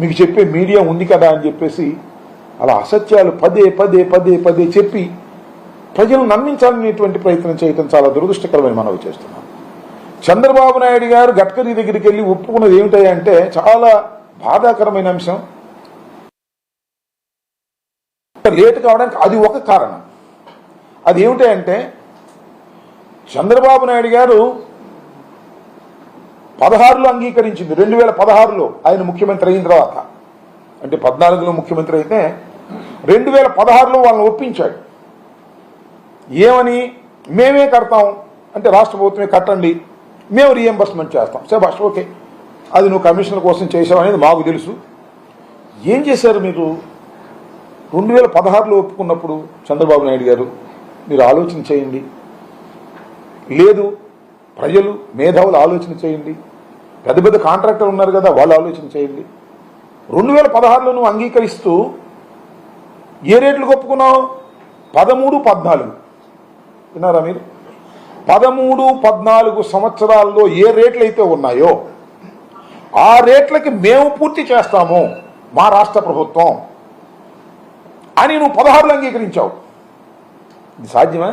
మీకు చెప్పే మీడియా ఉంది కదా అని చెప్పేసి అలా అసత్యాలు పదే పదే పదే పదే చెప్పి ప్రజలు నమ్మించాలనేటువంటి ప్రయత్నం చేయటం చాలా దురదృష్టకరమైన మనవి చేస్తున్నాం. చంద్రబాబు నాయుడు గారు గడ్కరీ దగ్గరికి వెళ్ళి ఒప్పుకున్నది ఏమిటంటే చాలా బాధాకరమైన అంశం. లేట్ కావడానికి అది ఒక కారణం. అది ఏమిటంటే చంద్రబాబు నాయుడు గారు పదహారులో అంగీకరించింది. రెండు వేల పదహారులో ఆయన ముఖ్యమంత్రి అయిన తర్వాత. అంటే పద్నాలుగులో ముఖ్యమంత్రి అయితే రెండు వేల పదహారులో వాళ్ళని ఒప్పించాడు. ఏమని? మేమే కడతాం. అంటే రాష్ట్ర ప్రభుత్వమే కట్టండి. మేము రీఎంబర్స్మెంట్ చేస్తాం. సరే ఓకే. అది నువ్వు కమిషనర్ కోసం చేసావు అనేది మాకు తెలుసు. ఏం చేశారు మీరు? రెండు వేల పదహారులో ఒప్పుకున్నప్పుడు చంద్రబాబు నాయుడు గారు మీరు ఆలోచన చేయండి. లేదు ప్రజలు మేధావులు ఆలోచన చేయండి. పెద్ద పెద్ద కాంట్రాక్టర్ ఉన్నారు కదా వాళ్ళు ఆలోచన చేయండి. రెండు వేల పదహారులో నువ్వు అంగీకరిస్తూ ఏ రేట్లు ఒప్పుకున్నావు పదమూడు పద్నాలుగు. విన్నారా మీరు? పదమూడు పద్నాలుగు సంవత్సరాల్లో ఏ రేట్లు అయితే ఉన్నాయో ఆ రేట్లకి మేము పూర్తి చేస్తాము మా రాష్ట్ర ప్రభుత్వం అని నువ్వు పదహారులో అంగీకరించావు. ఇది సాధ్యమా?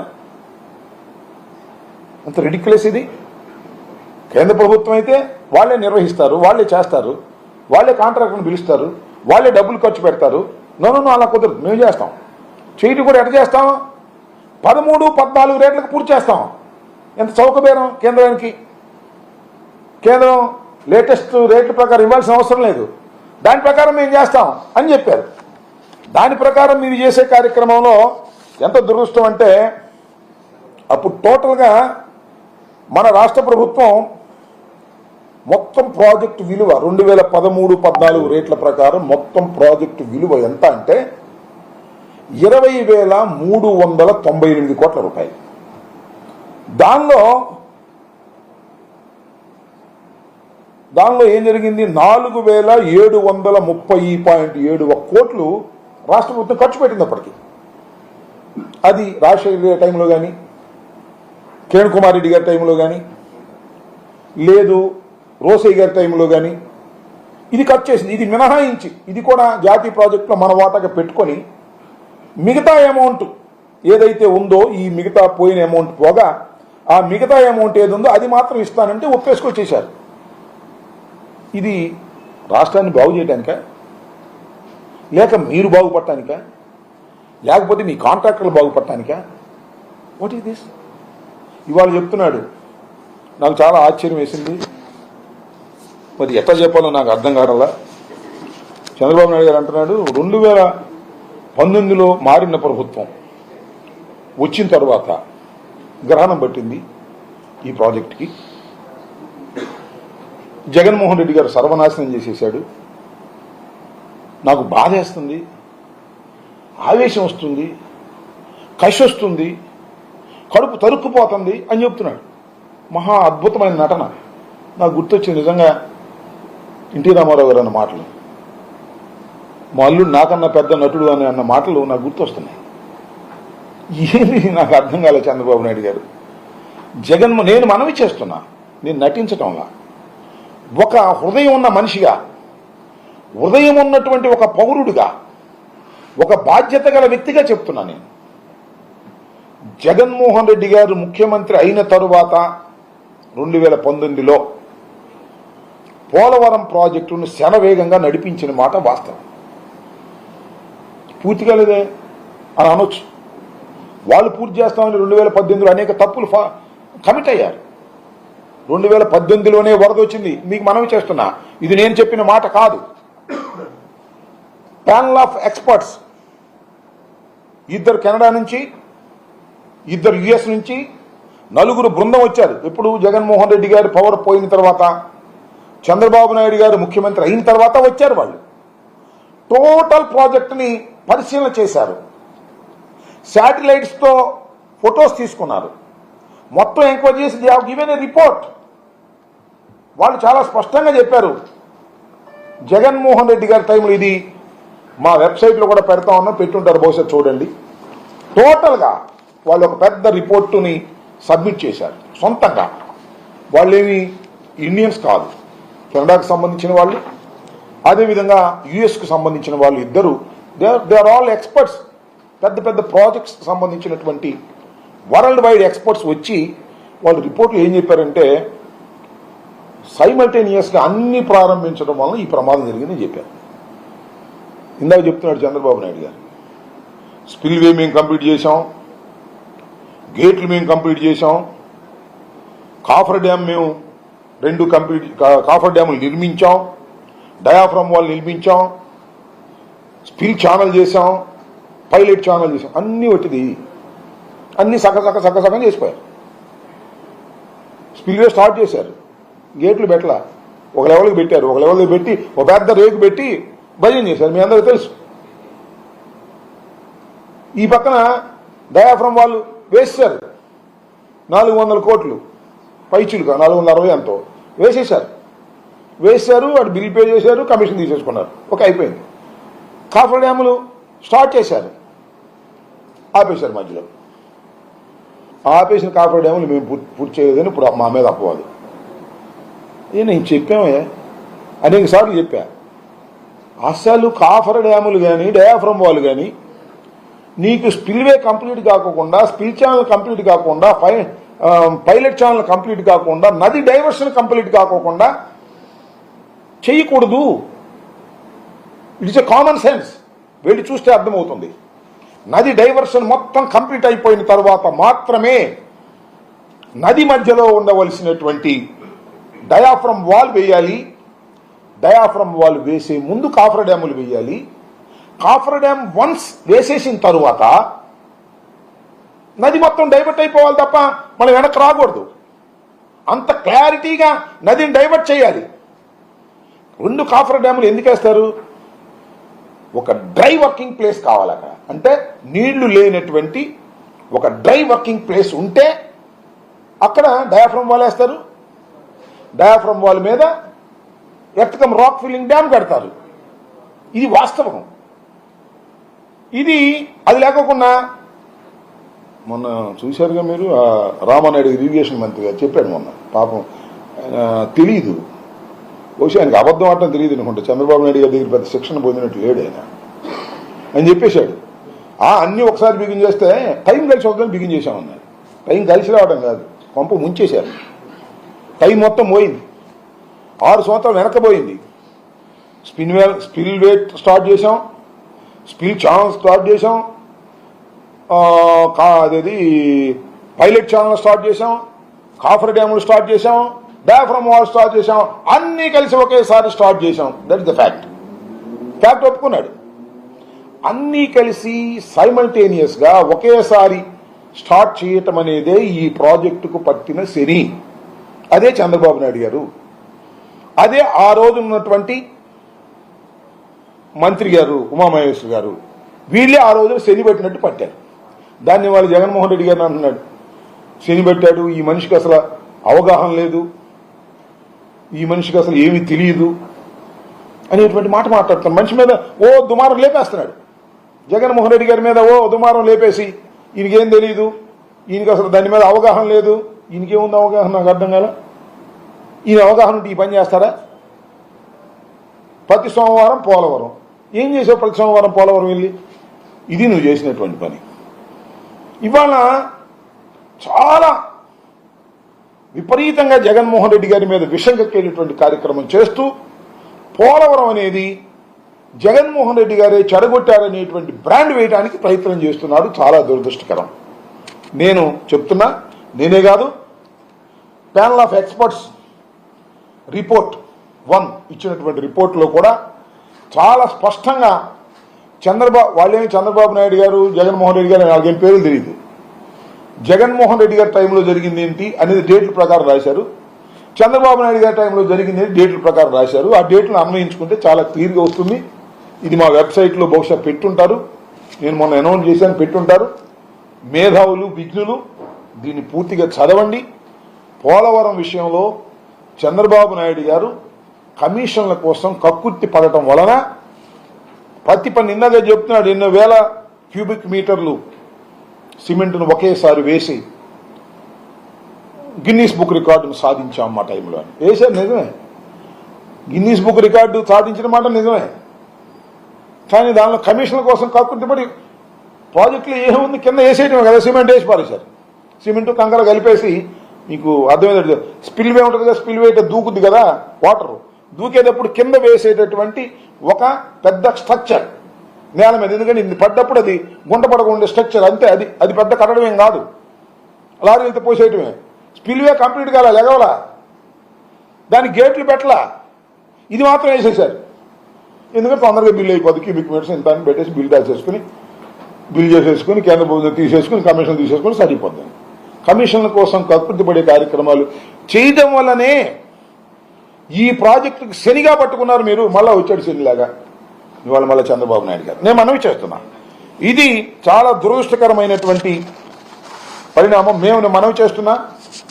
అంత రెడిక్యులస్ ఇది? కేంద్ర ప్రభుత్వం అయితే వాళ్ళే నిర్వహిస్తారు వాళ్ళే చేస్తారు వాళ్ళే కాంట్రాక్టర్ని పిలుస్తారు వాళ్ళే డబ్బులు ఖర్చు పెడతారు. నో అలా కుదరదు. మేము చేస్తాం. చేయటం కూడా ఎట్ట చేస్తాం? పదమూడు పద్నాలుగు రేట్లకు పూర్తి చేస్తాం. ఎంత చౌకబేరం కేంద్రానికి? కేంద్రం లేటెస్ట్ రేట్ల ప్రకారం ఇవ్వాల్సిన అవసరం లేదు. దాని ప్రకారం మేము చేస్తాం అని చెప్పారు. దాని ప్రకారం మీరు చేసే కార్యక్రమంలో ఎంత దురదృష్టం అంటే అప్పుడు టోటల్గా మన రాష్ట్ర ప్రభుత్వం మొత్తం ప్రాజెక్టు విలువ రెండు వేల పదమూడు పద్నాలుగు రేట్ల ప్రకారం మొత్తం ప్రాజెక్టు విలువ ఎంత అంటే ఇరవై వేల మూడు వందల తొంభై ఎనిమిది కోట్ల రూపాయలు. దానిలో దానిలో ఏం జరిగింది? నాలుగు వేల ఏడు వందల ముప్పై పాయింట్ ఏడు ఒక కోట్లు రాష్ట్ర ప్రభుత్వం ఖర్చు పెట్టింది అప్పటికి. అది రాజశేఖర టైంలో కానీ కిరణ్ కుమార్ రెడ్డి గారి టైంలో కానీ లేదు రోసయ్య గారి టైంలో కానీ ఇది కట్ చేసింది ఇది మినహాయించి ఇది కూడా జాతీయ ప్రాజెక్టులో మన వాటాగా పెట్టుకొని మిగతా అమౌంట్ ఏదైతే ఉందో ఈ మిగతా పోయిన అమౌంట్ పోగా ఆ మిగతా అమౌంట్ ఏది ఉందో అది మాత్రం ఇస్తానంటే ఒప్పేసుకొచ్చేశారు ఇది రాష్ట్రాన్ని బాగు చేయడానికా లేక మీరు బాగుపడటానిక? లేకపోతే మీ కాంట్రాక్టర్లు బాగుపడటానిక? వాట్ ఈస్ దిస్ ఇవాళ చెప్తున్నాడు. నాకు చాలా ఆశ్చర్యం వేసింది. మరి ఎట్లా చెప్పాలో నాకు అర్థం కాడలా చంద్రబాబు నాయుడు గారు అంటున్నాడు రెండు వేల పంతొమ్మిదిలో మారిన ప్రభుత్వం వచ్చిన తర్వాత గ్రహణం పట్టింది ఈ ప్రాజెక్టుకి. జగన్మోహన్ రెడ్డి గారు సర్వనాశనం చేసేసాడు నాకు బాధేస్తుంది ఆవేశం వస్తుంది కషి వస్తుంది కడుపు తరుక్కుపోతుంది అని చెప్తున్నాడు. మహా అద్భుతమైన నటన. నాకు గుర్తొచ్చింది నిజంగా ఎన్టీ రామారావు గారు అన్న మాటలు. మా అల్లుడు నాకన్నా పెద్ద నటుడు అని అన్న మాటలు నాకు గుర్తొస్తున్నాయి. ఏమి నాకు అర్థం కాలే చంద్రబాబు నాయుడు గారు. జగన్ నేను మనవి చేస్తున్నా నేను నటించటంలా. ఒక హృదయం ఉన్న మనిషిగా హృదయం ఉన్నటువంటి ఒక పౌరుడిగా ఒక బాధ్యత గల వ్యక్తిగా చెప్తున్నా నేను. జగన్మోహన్ రెడ్డి గారు ముఖ్యమంత్రి అయిన తరువాత రెండు వేల పంతొమ్మిదిలో పోలవరం ప్రాజెక్టును శనవేగంగా నడిపించిన మాట వాస్తవం. పూర్తిగా లేదే అని అనొచ్చు. వాళ్ళు పూర్తి చేస్తామని రెండు వేల పద్దెనిమిదిలో అనేక తప్పులు కమిట్ అయ్యారు. రెండు వేల పద్దెనిమిదిలోనే వరద వచ్చింది. మీకు మనవి చేస్తున్నా. ఇది నేను చెప్పిన మాట కాదు. ప్యానల్ ఆఫ్ ఎక్స్పర్ట్స్ ఇద్దరు కెనడా నుంచి ఇద్దరు యుఎస్ నుంచి నలుగురు బృందం వచ్చారు. ఎప్పుడు జగన్మోహన్ రెడ్డి గారు పవర్ పోయిన తర్వాత చంద్రబాబు నాయుడు గారు ముఖ్యమంత్రి అయిన తర్వాత వచ్చారు వాళ్ళు. టోటల్ ప్రాజెక్టుని పరిశీలన చేశారు. శాటిలైట్స్తో ఫొటోస్ తీసుకున్నారు. మొత్తం ఎంక్వైరీ చేసి దే గివెన్ ఏ రిపోర్ట్. వాళ్ళు చాలా స్పష్టంగా చెప్పారు. జగన్మోహన్ రెడ్డి గారి టైంలో ఇది మా వెబ్సైట్లో కూడా పెడతా ఉన్నాం పెట్టుంటారు బహుశా చూడండి. టోటల్గా వాళ్ళు ఒక పెద్ద రిపోర్టుని సబ్మిట్ చేశారు. సొంతంగా. వాళ్ళేమి ఇండియన్స్ కాదు. కెనడాకు సంబంధించిన వాళ్ళు అదేవిధంగా యుఎస్కు సంబంధించిన వాళ్ళు ఇద్దరు. They are they are all experts పెద్ద పెద్ద ప్రాజెక్ట్స్ సంబంధించినటువంటి వరల్డ్ వైడ్ ఎక్స్పర్ట్స్ వచ్చి వాళ్ళు రిపోర్ట్లు ఏం చెప్పారంటే సైమల్టేనియస్గా అన్ని ప్రారంభించడం వలన ఈ ప్రమాదం జరిగిందని చెప్పారు. ఇందాక చెప్తున్నాడు చంద్రబాబు నాయుడు గారు. స్పిల్వే మేము కంప్లీట్ చేశాం గేట్లు మేము కంప్లీట్ చేశాం కాఫర్ డ్యామ్ మేము రెండు కంప్లీట్ కాఫర్ డ్యాములు నిర్మించాం డయాఫ్రమ్ వాల్ నిర్మించాం స్పిల్ ఛానల్ చేసాం పైలట్ ఛానల్ చేసాం అన్ని ఒకటిది అన్ని సగ సగ సగ సగం చేసిపోయారు స్పిల్వే స్టార్ట్ చేశారు. గేట్లు పెట్టలా. ఒక లెవెల్కి పెట్టారు. ఒక లెవెల్కి పెట్టి ఒక పెద్ద రేకు పెట్టి భజన చేశారు. మీ అందరికీ తెలుసు. ఈ పక్కన డయాఫ్రమ్ వాళ్ళు వేస్తారు నాలుగు వందల కోట్లు. పైచులుగా నాలుగు వందల అరవై ఎంతో. వేసేశారు. వేశారు వాడు బిల్ పే చేశారు కమిషన్ తీసేసుకున్నారు. ఒక అయిపోయింది. కాఫర్ డ్యాములు స్టార్ట్ చేశారు. ఆపేశారు మధ్యలో. ఆపేసిన కాఫర్ డ్యాములు మేము పూర్తి చేయలేదని ఇప్పుడు మా మీద అపవాదు. ఏ నేను చెప్పామే. అనేక సార్లు చెప్పా. అసలు కాఫర్ డ్యాములు కానీ డయాఫ్రమ్ వాళ్ళు కానీ నీకు స్పిల్వే కంప్లీట్ కాకుండా స్పిల్ ఛానల్ కంప్లీట్ కాకుండా ఫైన్ పైలట్ ఛానల్ కంప్లీట్ కాకుండా నది డైవర్షన్ కంప్లీట్ కాకోకుండా చేయకూడదు. ఇట్స్ ఎ కామన్ సెన్స్ వెళ్ళి చూస్తే అర్థమవుతుంది. నది డైవర్షన్ మొత్తం కంప్లీట్ అయిపోయిన తర్వాత మాత్రమే నది మధ్యలో ఉండవలసినటువంటి డయాఫ్రమ్ వాల్ వేయాలి. డయాఫ్రమ్ వాల్ వేసే ముందు కాఫర్ డ్యాములు వేయాలి. కాఫర్ డ్యామ్ వన్స్ వేసేసిన తరువాత నది మొత్తం డైవర్ట్ అయిపోవాలి తప్ప మనం వెనక్కి రాకూడదు. అంత క్లారిటీగా నదిని డైవర్ట్ చేయాలి. రెండు కాఫర్ డ్యాములు ఎందుకు వేస్తారు? ఒక డ్రై వర్కింగ్ ప్లేస్ కావాలి అక్కడ. అంటే నీళ్ళు లేనటువంటి ఒక డ్రై వర్కింగ్ ప్లేస్ ఉంటే అక్కడ డయాఫ్రమ్ వాల్ వేస్తారు. డయాఫ్రమ్ వాల్ మీద ఎత్తకం రాక్ ఫిల్లింగ్ డ్యామ్ కడతారు. ఇది వాస్తవం. ఇది అది లేకుండా మొన్న చూశారుగా మీరు? ఆ రామానాయుడు ఇరిగేషన్ మంత్రి గారు చెప్పాడు మొన్న. పాపం తెలీదు. తెలియదు బహుశా ఆయనకి అబద్ధం ఆడటం తెలియదు అనుకుంటా. చంద్రబాబు నాయుడు గారి దగ్గర పెద్ద శిక్షణ పొందినట్టు లేడు ఆయన. అని చెప్పేశాడు. ఆ అన్ని ఒకసారి బిగిన్ చేస్తే టైం కలిసి ఒకసారి బిగిన్ చేశామన్నారు. టైం కలిసి రావడం కాదు. పంపు ముంచేశారు. టైం మొత్తం పోయింది. ఆరు సంవత్సరాలు వెనకపోయింది స్పిన్ స్పిల్ వేట్ స్టార్ట్ చేసాం స్పిల్ ఛాన్స్ స్టార్ట్ చేసాం అదేది పైలట్ ఛానల్ స్టార్ట్ చేసాం కాఫర్ డ్యాములు స్టార్ట్ చేసాం డయాఫ్రమ్ వాల్ స్టార్ట్ చేసాం అన్నీ కలిసి ఒకేసారి స్టార్ట్ చేసాం that is the fact fact ఒప్పుకున్నాడు. అన్నీ కలిసి సైమల్టేనియస్గా ఒకేసారి స్టార్ట్ చేయటం అనేదే ఈ ప్రాజెక్టుకు పట్టిన శని. అదే చంద్రబాబు నాయుడు గారు. అదే ఆ రోజు ఉన్నటువంటి మంత్రి గారు ఉమామహేశ్వర్ గారు. వీళ్ళే ఆ రోజు శని పెట్టినట్టు పట్టారు. దాన్ని వాళ్ళు జగన్మోహన్ రెడ్డి గారిని అంటున్నాడు. శని పెట్టాడు ఈ మనిషికి అసలు అవగాహన లేదు. ఈ మనిషికి అసలు ఏమీ తెలియదు అనేటువంటి మాట మాట్లాడుతాడు మనిషి మీద ఓ దుమారం లేపేస్తున్నాడు. జగన్మోహన్ రెడ్డి గారి మీద ఓ దుమారం లేపేసి ఈయనకేం తెలియదు ఈయనకి అసలు దాని మీద అవగాహన లేదు. ఈయనకేముంది అవగాహన? నాకు అర్థం కాల? ఈయన అవగాహన ఉంటే ఈ పని చేస్తారా? ప్రతి సోమవారం పోలవరం. ఏం చేసావు ప్రతి సోమవారం పోలవరం వెళ్ళి? ఇది నువ్వు చేసినటువంటి పని. ఇవాళ చాలా విపరీతంగా జగన్మోహన్ రెడ్డి గారి మీద విషం కక్కేటటువంటి కార్యక్రమం చేస్తూ పోలవరం అనేది జగన్మోహన్ రెడ్డి గారే చెడగొట్టారనేటువంటి బ్రాండ్ వేయడానికి ప్రయత్నం చేస్తున్నారు చాలా దురదృష్టకరం. నేను చెప్తున్నా నేనే కాదు panel of experts report one ఇచ్చినటువంటి రిపోర్ట్లో కూడా చాలా స్పష్టంగా చంద్రబాబు వాళ్ళేమి చంద్రబాబు నాయుడు గారు జగన్మోహన్ రెడ్డి గారు నాలుగేం పేర్లు తెలియదు జగన్మోహన్ రెడ్డి గారి టైంలో జరిగింది ఏంటి అనేది డేట్ల ప్రకారం రాశారు. చంద్రబాబు నాయుడు గారి టైంలో జరిగింది ఏంటి డేట్ల ప్రకారం రాశారు. ఆ డేట్లను అన్వయించుకుంటే చాలా క్లియర్గా వస్తుంది. ఇది మా వెబ్సైట్లో బహుశా పెట్టుంటారు. నేను మొన్న అనౌన్స్ చేశాను పెట్టుంటారు. మేధావులు విఘ్నులు దీన్ని పూర్తిగా చదవండి. పోలవరం విషయంలో చంద్రబాబు నాయుడు గారు కమిషన్ల కోసం కక్కుర్తి పడటం వలన పత్తి పని ఇందాక చెప్తున్నాడు ఎన్నో వేల క్యూబిక్ మీటర్లు సిమెంట్ను ఒకేసారి వేసి గిన్నీస్ బుక్ రికార్డును సాధించాం మా టైంలో వేసారు నిజమే. గిన్నీస్ బుక్ రికార్డు సాధించిన మాట నిజమే. కానీ దానిలో కమిషన్ల కోసం కాకుంటే ప్రాజెక్టులు ఏముంది? కింద వేసేయటమే కదా సిమెంట్ వేసి పారేశారు. సిమెంట్ కంకర కలిపేసి మీకు అర్థమైనట్టు స్పిల్వే ఉంటుంది కదా స్పిల్వే అయితే దూకుద్ది కదా వాటర్. దూకేటప్పుడు కింద వేసేటటువంటి ఒక పెద్ద స్ట్రక్చర్. నేల మీద ఎందుకంటే ఇది పడ్డప్పుడు అది గుంట పడకుండా స్ట్రక్చర్ అంతే అది అది పెద్ద కట్టడమేం కాదు. లారీ వెళ్తే పోసేయటమే. స్పిల్వే కంప్లీట్ కాల లెగవలా? దానికి గేట్లు పెట్టలా? ఇది మాత్రం వేసేసారు ఎందుకంటే తొందరగా బిల్ అయిపోద్ది క్యూబిక్ మీటర్స్ ఇంత అని పెట్టేసి బిల్ చేసుకుని బిల్ చేసేసుకుని కేంద్ర ప్రభుత్వం తీసేసుకుని కమిషన్ తీసేసుకుని సరిపోద్ది. కమిషన్ల కోసం కక్కుర్తిపడే కార్యక్రమాలు చేయడం వల్లనే ఈ ప్రాజెక్టుకి శనిగా పట్టుకున్నారు మీరు మళ్ళీ వచ్చాడు శనిలాగా. ఇవాళ మళ్ళీ చంద్రబాబు నాయుడు గారు. నేను మనవి చేస్తున్నా. ఇది చాలా దురదృష్టకరమైనటువంటి పరిణామం. మేము మనవి చేస్తున్నా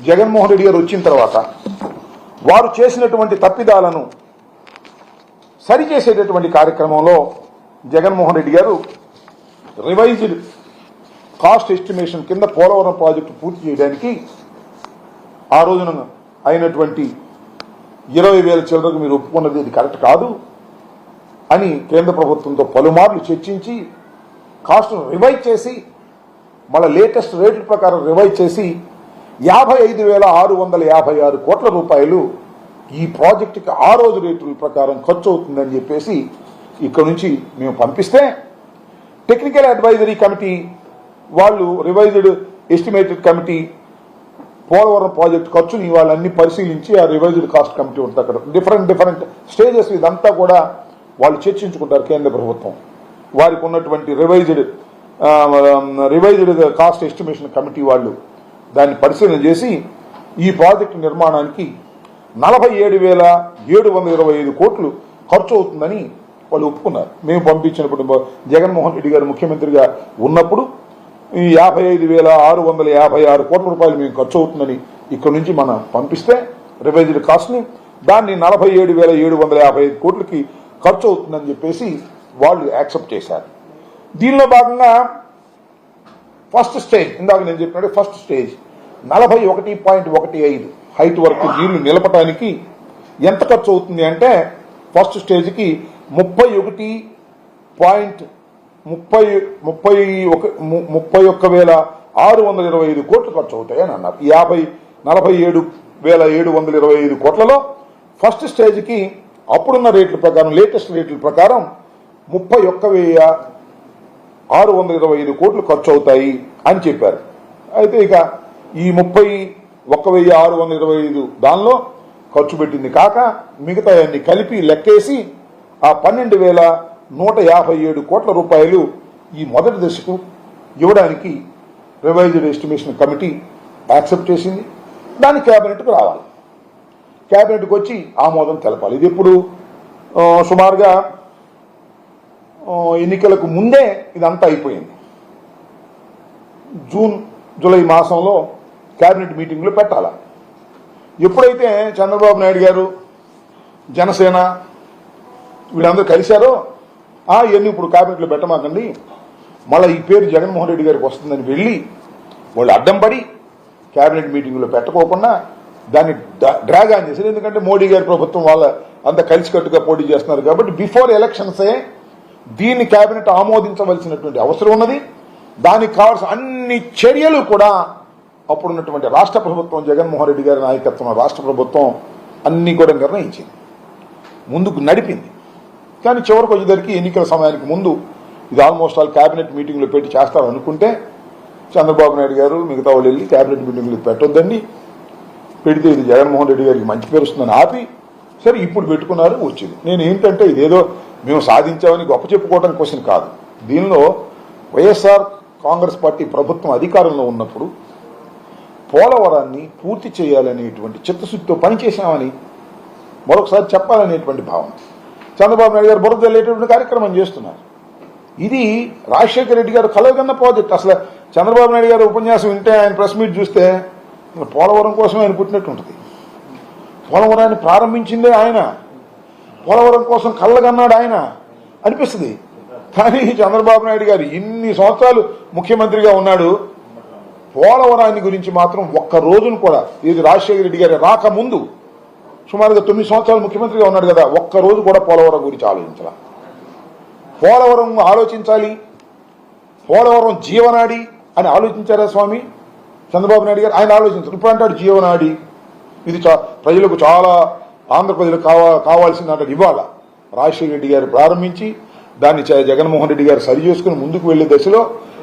జగన్మోహన్ రెడ్డి గారు వచ్చిన తర్వాత వారు చేసినటువంటి తప్పిదాలను సరిచేసేటటువంటి కార్యక్రమంలో జగన్మోహన్ రెడ్డి గారు రివైజ్డ్ కాస్ట్ ఎస్టిమేషన్ కింద పోలవరం ప్రాజెక్టు పూర్తి చేయడానికి ఆ రోజున అయినటువంటి ఇరవై వేల చిల్లరకు మీరు ఒప్పుకున్నది ఇది కరెక్ట్ కాదు అని కేంద్ర ప్రభుత్వంతో పలుమార్లు చర్చించి కాస్ట్ను రివైజ్ చేసి మళ్ళీ లేటెస్ట్ రేట్ల ప్రకారం రివైజ్ చేసి యాభై ఐదు వేల ఆరు వందల యాభై ఆరు కోట్ల రూపాయలు ఈ ప్రాజెక్టుకి ఆ రోజు రేట్ల ప్రకారం ఖర్చు అవుతుందని చెప్పేసి ఇక్కడ నుంచి మేము పంపిస్తే టెక్నికల్ అడ్వైజరీ కమిటీ వాళ్ళు revised estimated committee Polavaram project ఖర్చుని వాళ్ళన్ని పరిశీలించి ఆ రివైజ్డ్ కాస్ట్ కమిటీ ఉంటుంది అక్కడ. డిఫరెంట్ డిఫరెంట్ స్టేజెస్ ఇదంతా కూడా వాళ్ళు చర్చించుకుంటారు కేంద్ర ప్రభుత్వం. వారికి ఉన్నటువంటి revised revised cost estimation committee వాళ్ళు దాన్ని పరిశీలన చేసి ఈ ప్రాజెక్టు నిర్మాణానికి నలభై ఏడు వేల ఏడు వందల ఇరవై ఐదు కోట్లు ఖర్చు అవుతుందని వాళ్ళు ఒప్పుకున్నారు. మేము పంపించినప్పుడు జగన్మోహన్ రెడ్డి గారు ముఖ్యమంత్రిగా ఉన్నప్పుడు ఈ యాభై ఐదు వేల ఆరు వందల యాభై ఆరు కోట్ల రూపాయలు మేము ఖర్చు అవుతుందని ఇక్కడ నుంచి మనం పంపిస్తే రివైజ్డ్ కాస్ట్ని దాన్ని నలభై ఏడు వేల ఏడు వందల యాభై ఐదు కోట్లకి ఖర్చు అవుతుందని చెప్పేసి వాళ్ళు యాక్సెప్ట్ చేశారు. దీనిలో భాగంగా ఫస్ట్ స్టేజ్ ఇందాక నేను చెప్పినట్టు ఫస్ట్ స్టేజ్ నలభై ఒకటి పాయింట్ ఒకటి ఐదు హైట్ వరకు నీళ్ళు నిలపటానికి ఎంత ఖర్చు అవుతుంది అంటే ఫస్ట్ స్టేజ్కి ముప్పై ఒకటి పాయింట్ ముప్పై ముప్పై ఒక ముప్పై ఒక్క వేల ఆరు వందల ఇరవై ఐదు కోట్లు ఖర్చు అవుతాయని అన్నారు. యాభై నలభై ఏడు వేల ఏడు వందల ఇరవై ఐదు కోట్లలో ఫస్ట్ స్టేజ్కి అప్పుడున్న రేట్ల ప్రకారం లేటెస్ట్ రేట్ల ప్రకారం ముప్పై ఒక్క వెయ్యి ఆరు వందల ఇరవై ఐదు కోట్లు ఖర్చు అవుతాయి అని చెప్పారు. అయితే ఇక ఈ ముప్పై ఒక్క వెయ్యి ఆరు వందల ఇరవై ఐదు దానిలో ఖర్చు పెట్టింది కాక మిగతా అన్ని కలిపి లెక్కేసి ఆ పన్నెండు వేల నూట యాభై ఏడు కోట్ల రూపాయలు ఈ మొదటి దశకు ఇవ్వడానికి రివైజ్డ్ ఎస్టిమేషన్ కమిటీ యాక్సెప్ట్ చేసింది. దాని కేబినెట్కు రావాలి. కేబినెట్కి వచ్చి ఆమోదం తెలపాలి. ఇది ఇప్పుడు సుమారుగా ఎన్నికలకు ముందే ఇదంతా అయిపోయింది. జూన్ జూలై మాసంలో కేబినెట్ మీటింగ్లో పెట్టాల? ఎప్పుడైతే చంద్రబాబు నాయుడు గారు జనసేన వీళ్ళందరూ కలిశారో ఇవన్నీ ఇప్పుడు క్యాబినెట్లో పెట్టమాకండి. మళ్ళీ ఈ పేరు జగన్మోహన్ రెడ్డి గారికి వస్తుందని వెళ్ళి వాళ్ళు అడ్డం పడి క్యాబినెట్ మీటింగ్లో పెట్టకోకుండా దాన్ని డ్రాగ్ ఆన్ చేశారు. ఎందుకంటే మోడీ గారి ప్రభుత్వం వాళ్ళ అంత కలిసికట్టుగా పోటీ చేస్తున్నారు కాబట్టి బిఫోర్ ఎలక్షన్సే దీన్ని క్యాబినెట్ ఆమోదించవలసినటువంటి అవసరం ఉన్నది. దానికి కావాల్సిన అన్ని చర్యలు కూడా అప్పుడున్నటువంటి రాష్ట్ర ప్రభుత్వం జగన్మోహన్ రెడ్డి గారి నాయకత్వం రాష్ట్ర ప్రభుత్వం అన్నీ కూడా నిర్ణయించింది. ముందుకు నడిపింది. కానీ చివరికి వచ్చేసరికి ఎన్నికల సమయానికి ముందు ఇది ఆల్మోస్ట్ ఆల్ క్యాబినెట్ మీటింగ్లో పెట్టి చేస్తారనుకుంటే చంద్రబాబు నాయుడు గారు మిగతా వాళ్ళు వెళ్ళి క్యాబినెట్ మీటింగ్లో పెట్టొద్దండి. పెడితే ఇది జగన్మోహన్ రెడ్డి గారికి మంచి పేరు వస్తుందని ఆపి సరే ఇప్పుడు పెట్టుకున్నారు వచ్చింది. నేను ఏంటంటే ఇదేదో మేము సాధించామని గొప్ప చెప్పుకోవడం కోసం కాదు. దీనిలో వైఎస్ఆర్ కాంగ్రెస్ పార్టీ ప్రభుత్వం అధికారంలో ఉన్నప్పుడు పోలవరాన్ని పూర్తి చేయాలనేటువంటి చిత్తశుద్ధితో పనిచేశామని మరొకసారి చెప్పాలనేటువంటి భావన. చంద్రబాబు నాయుడు గారు బురద జల్లేటువంటి కార్యక్రమం చేస్తున్నారు. ఇది రాజశేఖర రెడ్డి గారు కలగన్న ప్రాజెక్ట్ అసలు చంద్రబాబు నాయుడు గారు ఉపన్యాసం వింటే ఆయన ప్రెస్ మీట్ చూస్తే పోలవరం కోసం ఆయన పుట్టినట్టు ఉంటుంది. పోలవరాన్ని ప్రారంభించిందే ఆయన. పోలవరం కోసం కళ్ళగన్నాడు ఆయన. అనిపిస్తుంది. కానీ చంద్రబాబు నాయుడు గారు ఇన్ని సంవత్సరాలు ముఖ్యమంత్రిగా ఉన్నాడు. పోలవరాన్ని గురించి మాత్రం ఒక్క రోజును కూడా ఇది రాజశేఖర రెడ్డి గారి రాకముందు సుమారుగా తొమ్మిది సంవత్సరాలు ముఖ్యమంత్రిగా ఉన్నాడు కదా ఒక్క రోజు కూడా పోలవరం గురించి ఆలోచించాల. పోలవరం ఆలోచించాలి పోలవరం జీవనాడి అని ఆలోచించారా స్వామి? చంద్రబాబు నాయుడు గారు ఆయన ఆలోచించారు. ఇప్పుడు అంటాడు జీవనాడి. ఇది చా ప్రజలకు చాలా ఆంధ్ర ప్రజలకు కావా కావాల్సింది అంటాడు ఇవాళ. రాజశేఖర రెడ్డి గారు ప్రారంభించి దాన్ని చ- జగన్మోహన్ రెడ్డి గారు సరి చేసుకుని ముందుకు వెళ్ళే దశలో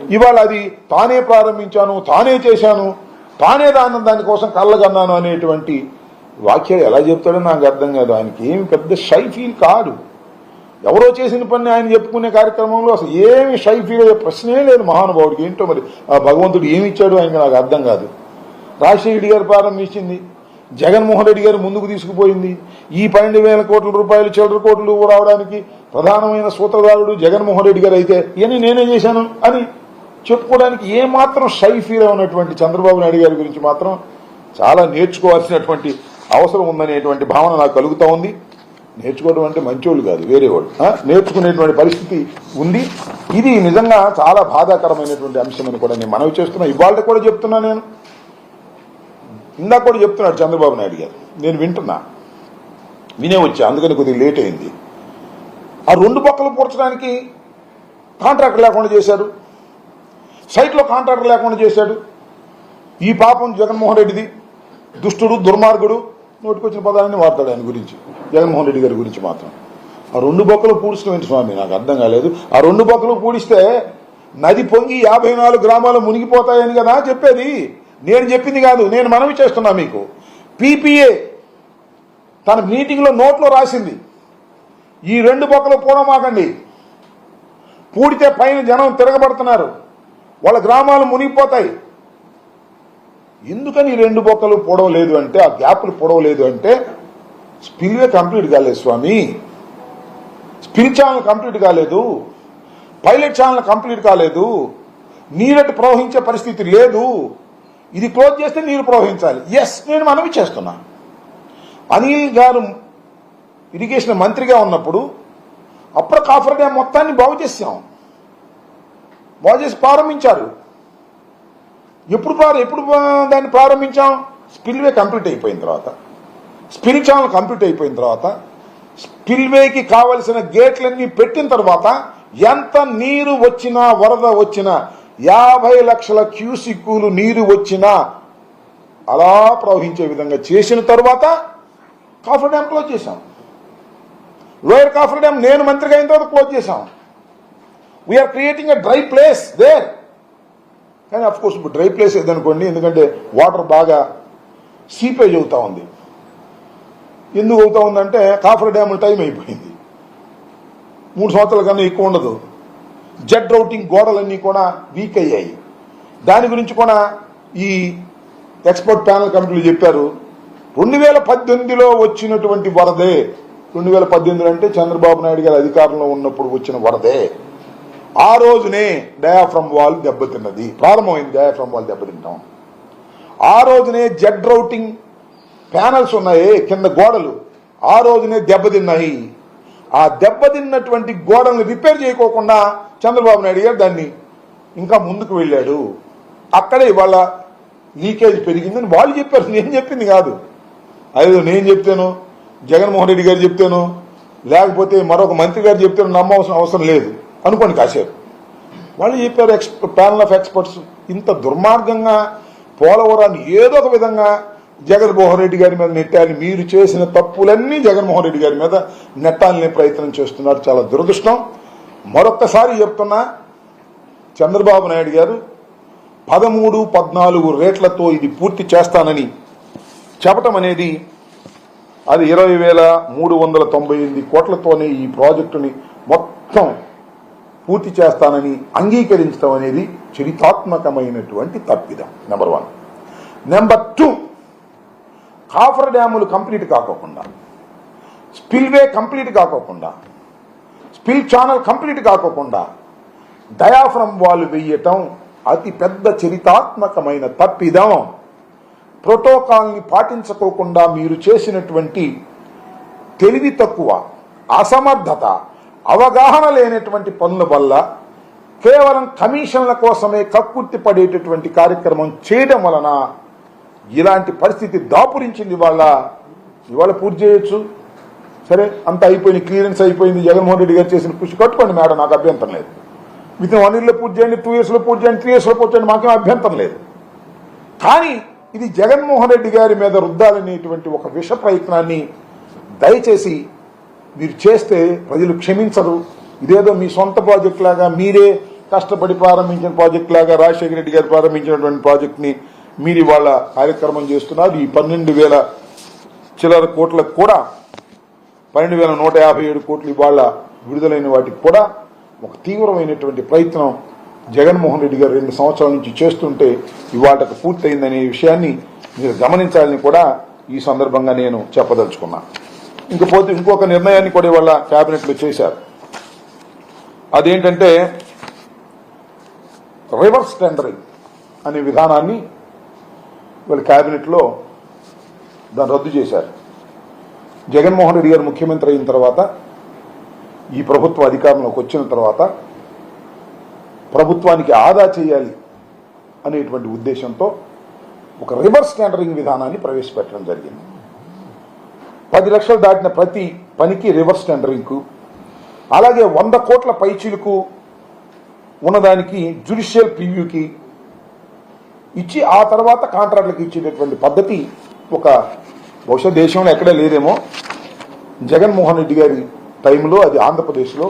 ఇవాళ అది తానే ప్రారంభించాను తానే చేశాను తానే దాన్ని దానికోసం కళ్ళగన్నాను అనేటువంటి వాక్యాలు ఎలా చెప్తాడో నాకు అర్థం కాదు. ఆయనకి ఏమి పెద్ద షై ఫీల్ కాదు. ఎవరో చేసిన పని ఆయన చెప్పుకునే కార్యక్రమంలో అసలు ఏమి షై ఫీల్ అయ్యే ప్రశ్నే లేదు మహానుభావుడికి. ఏంటో మరి? ఆ భగవంతుడు ఏమి ఇచ్చాడు ఆయనకి నాకు అర్థం కాదు. రాజశేఖర గారు ప్రారంభించింది జగన్మోహన్ రెడ్డి గారు ముందుకు తీసుకుపోయింది. ఈ పన్నెండు వేల కోట్ల రూపాయలు చిల్లర కోట్లు రావడానికి ప్రధానమైన సూత్రధారుడు జగన్మోహన్ రెడ్డి గారు అయితే ఇవన్నీ నేనే చేశాను అని చెప్పుకోవడానికి ఏమాత్రం షై ఫీల్ ఉన్నటువంటి చంద్రబాబు నాయుడు గారి గురించి మాత్రం చాలా నేర్చుకోవాల్సినటువంటి అవసరం ఉందనేటువంటి భావన నాకు కలుగుతూ ఉంది. నేర్చుకోవడం అంటే మంచోళ్ళు కాదు వేరే వాళ్ళు. నేర్చుకునేటువంటి పరిస్థితి ఉంది. ఇది నిజంగా చాలా బాధాకరమైనటువంటి అంశం అని కూడా నేను మనవి చేస్తున్నా. ఇవాళ కూడా చెప్తున్నా నేను. ఇందాక కూడా చెప్తున్నాడు చంద్రబాబు నాయుడు గారు. నేను వింటున్నా. వినే వచ్చా అందుకని కొద్దిగా లేట్ అయింది. ఆ రెండు పక్కలు పూడ్చడానికి కాంట్రాక్ట్ లేకుండా చేశారు సైట్లో కాంట్రాక్ట్ లేకుండా చేశాడు. ఈ పాపం జగన్మోహన్ రెడ్డిది. దుష్టుడు దుర్మార్గుడు. నోటికొచ్చిన పదాలన్నీ వాడతాడు ఆయన గురించి. జగన్మోహన్ రెడ్డి గారి గురించి మాత్రం. ఆ రెండు బొక్కలు పూడ్చడం ఏంటి స్వామి నాకు అర్థం కాలేదు. ఆ రెండు బొక్కలు పూడిస్తే నది పొంగి యాభై నాలుగు గ్రామాలు మునిగిపోతాయని కదా చెప్పేది. నేను చెప్పింది కాదు నేను మనవి చేస్తున్నా మీకు. పీపీఏ తన మీటింగ్లో నోట్లో రాసింది. ఈ రెండు బొక్కలు పూడమాకండి పూడితే పైన జనం తిరగబడుతున్నారు. వాళ్ళ గ్రామాలు మునిగిపోతాయి. ఎందుకని ఈ రెండు బొక్కలు పొడవలేదు అంటే ఆ గ్యాప్లు పొడవలేదు అంటే స్పిల్వే కంప్లీట్ కాలేదు స్వామి. స్పిల్ ఛానల్ కంప్లీట్ కాలేదు. పైలట్ ఛానల్ కంప్లీట్ కాలేదు. నీరటి ప్రవహించే పరిస్థితి లేదు. ఇది క్లోజ్ చేస్తే నీరు ప్రవహించాలి. ఎస్ నేను మనవి చేస్తున్నా. అనిల్ గారు ఇరిగేషన్ మంత్రిగా ఉన్నప్పుడు అప్పుడు కాఫర్ డ్యామ్ మొత్తాన్ని బాగు చేసాం బాగు చేసి ప్రారంభించారు. ఎప్పుడు ప్రారం ఎప్పుడు దాన్ని ప్రారంభించాం? స్పిల్వే కంప్లీట్ అయిపోయిన తర్వాత. స్పిల్ ఛానల్ కంప్లీట్ అయిపోయిన తర్వాత స్పిల్వేకి కావలసిన గేట్లన్నీ పెట్టిన తర్వాత ఎంత నీరు వచ్చినా వరద వచ్చినా యాభై లక్షల క్యూసిక్కులు నీరు వచ్చినా అలా ప్రవహించే విధంగా చేసిన తర్వాత కాఫర్ డ్యామ్ క్లోజ్ చేశాం. లోయర్ కాఫర్ డ్యామ్ నేను మంత్రిగా అయిన తర్వాత క్లోజ్ చేశాం. We are creating a dry place there కానీ అఫ్ కోర్స్ ఇప్పుడు డ్రై ప్లేస్ ఏదనుకోండి ఎందుకంటే వాటర్ బాగా సీపేజ్ అవుతా ఉంది. ఎందుకు అవుతా ఉందంటే కాఫర్ డ్యాముల టైం అయిపోయింది. మూడు సంవత్సరాల కన్నా ఎక్కువ ఉండదు. జెడ్ రౌటింగ్ గోడలన్నీ కూడా వీక్ అయ్యాయి. దాని గురించి కూడా ఈ ఎక్స్పర్ట్ ప్యానల్ కమిటీలు చెప్పారు. రెండు వేల పద్దెనిమిదిలో వచ్చినటువంటి వరదే. రెండు వేల పద్దెనిమిదిలో అంటే చంద్రబాబు నాయుడు గారు అధికారంలో ఉన్నప్పుడు వచ్చిన వరదే. ఆ రోజునే డయాఫ్రమ్ వాల్ దెబ్బతిన్నది. ప్రారంభమైంది డయాఫ్రమ్ వాల్ దెబ్బతింటాం. ఆ రోజునే జెడ్ రౌటింగ్ ప్యానల్స్ ఉన్నాయి కింద గోడలు. ఆ రోజునే దెబ్బతిన్నాయి. ఆ దెబ్బతిన్నటువంటి గోడల్ని రిపేర్ చేయకోకుండా చంద్రబాబు నాయుడు గారు దాన్ని ఇంకా ముందుకు వెళ్ళాడు. అక్కడే ఇవాళ లీకేజ్ పెరిగిందని వాళ్ళు చెప్పారు. నేను చెప్పింది కాదు. అదేదో నేను చెప్తాను. జగన్మోహన్ రెడ్డి గారు చెప్తాను. లేకపోతే మరొక మంత్రి గారు చెప్తాను. నమ్మవలసిన అవసరం లేదు. అనుకోండి కాసేపు. వాళ్ళు చెప్పారు ఎక్స్ ప్యానల్ ఆఫ్ ఎక్స్పర్ట్స్ ఇంత దుర్మార్గంగా పోలవరాన్ని ఏదో ఒక విధంగా జగన్మోహన్ రెడ్డి గారి మీద నెట్టాలి మీరు చేసిన తప్పులన్నీ జగన్మోహన్ రెడ్డి గారి మీద నెట్టాలనే ప్రయత్నం చేస్తున్నారు. చాలా దురదృష్టం. మరొక్కసారి చెప్తున్నా చంద్రబాబు నాయుడు గారు పదమూడు పద్నాలుగు రేట్లతో ఇది పూర్తి చేస్తానని చెప్పటం అనేది అది ఇరవై వేల మూడు వందల తొంభై ఎనిమిది కోట్లతోనే ఈ ప్రాజెక్టుని మొత్తం పూర్తి చేస్తానని అంగీకరించడం అనేది చరితాత్మకమైనటువంటి తప్పిదం number one number two coffer డ్యాములు కంప్లీట్ కాకోకుండా స్పిల్వే కంప్లీట్ కాకోకుండా స్పిల్ ఛానల్ కంప్లీట్ కాకోకుండా డయాఫ్రమ్ వాళ్ళు వెయ్యటం అతి పెద్ద చరితాత్మకమైన తప్పిదం. ప్రోటోకాల్ని పాటించుకోకుండా మీరు చేసినటువంటి తెలివి తక్కువ అసమర్థత అవగాహన లేనటువంటి పనుల వల్ల కేవలం కమిషన్ల కోసమే కక్కుర్తి పడేటటువంటి కార్యక్రమం చేయడం వలన ఇలాంటి పరిస్థితి దాపురించింది వాళ్ళ ఇవాళ పూర్తి చేయొచ్చు. సరే అంత అయిపోయింది క్లియరెన్స్ అయిపోయింది. జగన్మోహన్ రెడ్డి గారు చేసిన కృషి కట్టుకోండి మేడం నాకు అభ్యంతరం లేదు. విత్ వన్ ఇయర్లో పూర్తి చేయండి టూ ఇయర్స్లో పూర్తి చేయండి త్రీ ఇయర్స్లో పూర్తి చేయండి మాకేం అభ్యంతరం లేదు. కానీ ఇది జగన్మోహన్ రెడ్డి గారి మీద రుద్దాలనేటువంటి ఒక విష ప్రయత్నాన్ని దయచేసి మీరు చేస్తే ప్రజలు క్షమించరు. ఇదేదో మీ సొంత ప్రాజెక్ట్ లాగా మీరే కష్టపడి ప్రారంభించిన ప్రాజెక్ట్ లాగా రాజశేఖర రెడ్డి గారు ప్రారంభించినటువంటి ప్రాజెక్ట్ని మీరు ఇవాళ కార్యక్రమం చేస్తున్నారు. ఈ పన్నెండు వేల చిల్లర కోట్లకు కూడా పన్నెండు వేల నూట యాభై ఏడు కోట్లు ఇవాళ విడుదలైన వాటికి కూడా ఒక తీవ్రమైనటువంటి ప్రయత్నం జగన్మోహన్ రెడ్డి గారు రెండు సంవత్సరాల నుంచి చేస్తుంటే ఇవాళకు పూర్తయిందనే విషయాన్ని మీరు గమనించాలని కూడా ఈ సందర్భంగా నేను చెప్పదలుచుకున్నాను ఇంకపోతే ఇంకొక నిర్ణయాన్ని కూడా ఇవాళ కేబినెట్లో చేశారు. అదేంటంటే రివర్స్ టెండరింగ్ అనే విధానాన్ని వీళ్ళ కేబినెట్లో దాన్ని రద్దు చేశారు. జగన్మోహన్ రెడ్డి గారు ముఖ్యమంత్రి అయిన తర్వాత ఈ ప్రభుత్వ అధికారంలోకి వచ్చిన తర్వాత ప్రభుత్వానికి ఆదా చేయాలి అనేటువంటి ఉద్దేశంతో ఒక రివర్స్ టెండరింగ్ విధానాన్ని ప్రవేశపెట్టడం జరిగింది. పది లక్షలు దాటిన ప్రతి పనికి రివర్స్ టెండరింగ్కు అలాగే వంద కోట్ల పైచీలకు ఉన్నదానికి జుడిషియల్ ప్రివ్యూకి ఇచ్చి ఆ తర్వాత కాంట్రాక్ట్లకు ఇచ్చేటటువంటి పద్ధతి ఒక బహుశా దేశంలో ఎక్కడా లేదేమో. జగన్మోహన్ రెడ్డి గారి టైంలో అది ఆంధ్రప్రదేశ్లో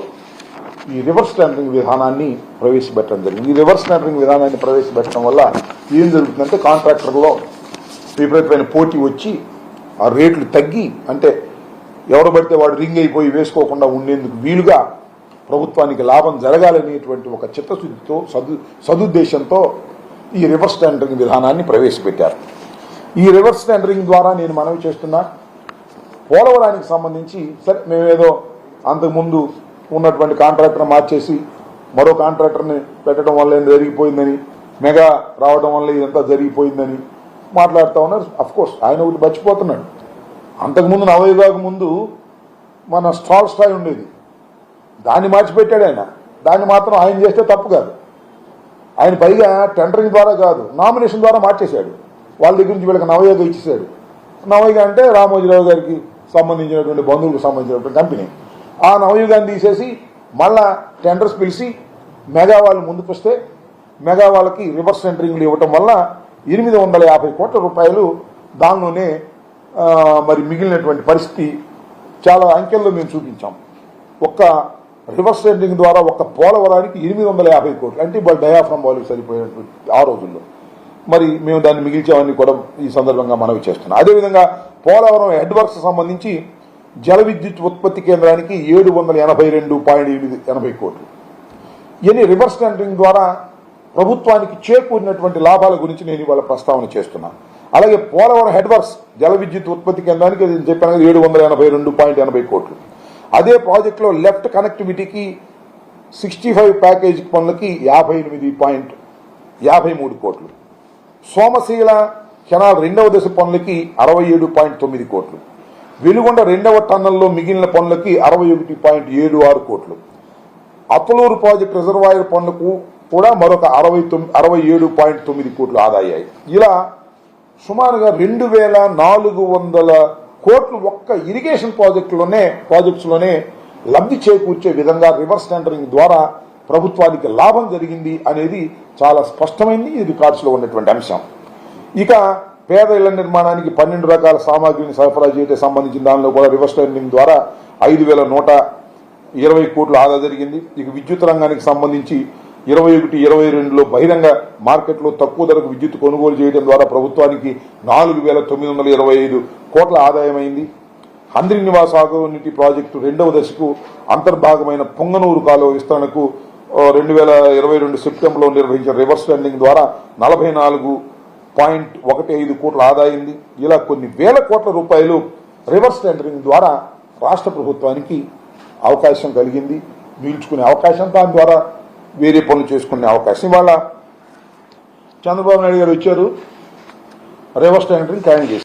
ఈ రివర్స్ టెండరింగ్ విధానాన్ని ప్రవేశపెట్టడం జరిగింది. ఈ రివర్స్ టెండరింగ్ విధానాన్ని ప్రవేశపెట్టడం వల్ల ఏం జరుగుతుందంటే కాంట్రాక్టర్లో విపరీతమైన పోటీ వచ్చి ఆ రేట్లు తగ్గి అంటే ఎవరు పడితే వాడు రింగ్ అయిపోయి వేసుకోకుండా ఉండేందుకు వీలుగా ప్రభుత్వానికి లాభం జరగాలనేటువంటి ఒక చిత్తశుద్ధితో సదు సదుద్దేశంతో ఈ రివర్స్ టెండరింగ్ విధానాన్ని ప్రవేశపెట్టారు. ఈ రివర్స్ టెండరింగ్ ద్వారా నేను మనవి చేస్తున్నా పోలవరానికి సంబంధించి సరే మేమేదో అంతకుముందు ఉన్నటువంటి కాంట్రాక్టర్ మార్చేసి మరో కాంట్రాక్టర్ని పెట్టడం వల్ల ఏం జరిగిపోయిందని మెగా రావడం వల్ల ఇదంతా జరిగిపోయిందని మాట్లాడుతూ ఉన్నారు. అఫ్కోర్స్ ఆయన ఒకటి మర్చిపోతున్నాడు. అంతకుముందు నవయుగాకు ముందు మన స్టాల్ స్థాయి ఉండేది. దాన్ని మార్చిపెట్టాడు ఆయన. దాన్ని మాత్రం ఆయన చేస్తే తప్పు కాదు. ఆయన పైగా టెండరింగ్ ద్వారా కాదు నామినేషన్ ద్వారా మార్చేశాడు. వాళ్ళ దగ్గర నుంచి వీళ్ళకి నవయోగ ఇచ్చేసాడు నవయుగ అంటే రామోజీరావు గారికి సంబంధించినటువంటి బంధువులకు సంబంధించినటువంటి కంపెనీ ఆ నవయుగాన్ని తీసేసి మళ్ళా టెండర్స్ పిలిచి మెగా వాళ్ళు ముందుకు వస్తే మెగా వాళ్ళకి రివర్స్ టెండరింగ్లు ఇవ్వటం వల్ల ఎనిమిది వందల యాభై కోట్ల రూపాయలు దానిలోనే మరి మిగిలినటువంటి పరిస్థితి చాలా అంకెల్లో మేము చూపించాం. ఒక్క రివర్స్ టెండరింగ్ ద్వారా ఒక్క పోలవరానికి ఎనిమిది వందల యాభై కోట్లు అంటే వాళ్ళు డయాఫ్రమ్ వాళ్ళకి సరిపోయినటువంటి ఆ రోజుల్లో. మరి మేము దాన్ని మిగిల్చామని కూడా ఈ సందర్భంగా మనవి చేస్తున్నాం. అదేవిధంగా పోలవరం హెడ్ వర్క్స్ సంబంధించి జల విద్యుత్ ఉత్పత్తి కేంద్రానికి ఏడు వందల ఎనభై రెండు పాయింట్ ఎనిమిది ఎనభై కోట్లు. ఇవన్నీ రివర్స్ టెండరింగ్ ద్వారా ప్రభుత్వానికి చేకూరినటువంటి లాభాల గురించి నేను ఇవాళ ప్రస్తావన చేస్తున్నాను అలాగే పోలవరం హెడ్వర్స్ జల విద్యుత్ ఉత్పత్తి కేంద్రానికి చెప్పాను ఏడు వందల ఎనభై రెండు పాయింట్ ఎనభై కోట్లు. అదే ప్రాజెక్టులో లెఫ్ట్ కనెక్టివిటీకి సిక్స్టీ ఫైవ్ ప్యాకేజ్ పనులకి యాభై ఎనిమిది పాయింట్ యాభై మూడు కోట్లు. సోమశీల కెనాల్ రెండవ దశ పనులకి అరవై ఏడు పాయింట్ తొమ్మిది కోట్లు. వెలుగొండ రెండవ టన్నల్లో మిగిలిన పనులకి అరవై ఒకటి పాయింట్ ఏడు ఆరు కోట్లు. అప్పలూరు ప్రాజెక్టు రిజర్వాయర్ పనులకు కూడా మరొక అరవై తొమ్మిది అరవై ఏడు పాయింట్ తొమ్మిది కోట్లు ఆదాయాయి ఇలా సుమారుగా రెండు వేల నాలుగు వందల కోట్లు ఒక్క ఇరిగేషన్ ప్రాజెక్టులోనే ప్రాజెక్ట్స్లోనే లబ్ధి చేకూర్చే విధంగా రివర్స్ టెండరింగ్ ద్వారా ప్రభుత్వానికి లాభం జరిగింది అనేది చాలా స్పష్టమైంది. ఇది రికార్డ్స్లో ఉన్నటువంటి అంశం. ఇక పేద ఇళ్ళ నిర్మాణానికి పన్నెండు రకాల సామాగ్రిని సరఫరా చేయటం సంబంధించిన దానిలో కూడా రివర్స్ టెండరింగ్ ద్వారా ఐదు వేల నూట ఇరవై కోట్లు ఆదా జరిగింది. ఇక విద్యుత్ రంగానికి సంబంధించి ఇరవై ఒకటి ఇరవై రెండులో బహిరంగ మార్కెట్లో తక్కువ ధరకు విద్యుత్ కొనుగోలు చేయడం ద్వారా ప్రభుత్వానికి నాలుగు వేల తొమ్మిది వందల ఇరవై ఐదు కోట్ల ఆదాయమైంది. హంద్రి నివాస్ ఆగోనీటి ప్రాజెక్టు రెండవ దశకు అంతర్భాగమైన పొంగనూరు కాలువ విస్తరణకు రెండు వేల ఇరవై రెండు సెప్టెంబర్లో నిర్వహించిన రివర్స్ టెండింగ్ ద్వారా నలభై నాలుగు పాయింట్ ఒకటి ఐదు కోట్ల ఆదాయింది. ఇలా కొన్ని వేల కోట్ల రూపాయలు రివర్స్ టెండరింగ్ ద్వారా రాష్ట్ర ప్రభుత్వానికి అవకాశం కలిగింది. నిల్చుకునే అవకాశం దాని ద్వారా వేరే పనులు చేసుకునే అవకాశం. ఇవాళ చంద్రబాబు నాయుడు గారు వచ్చారు. రివర్స్ టెండరింగ్ ఖాయం చేశారు.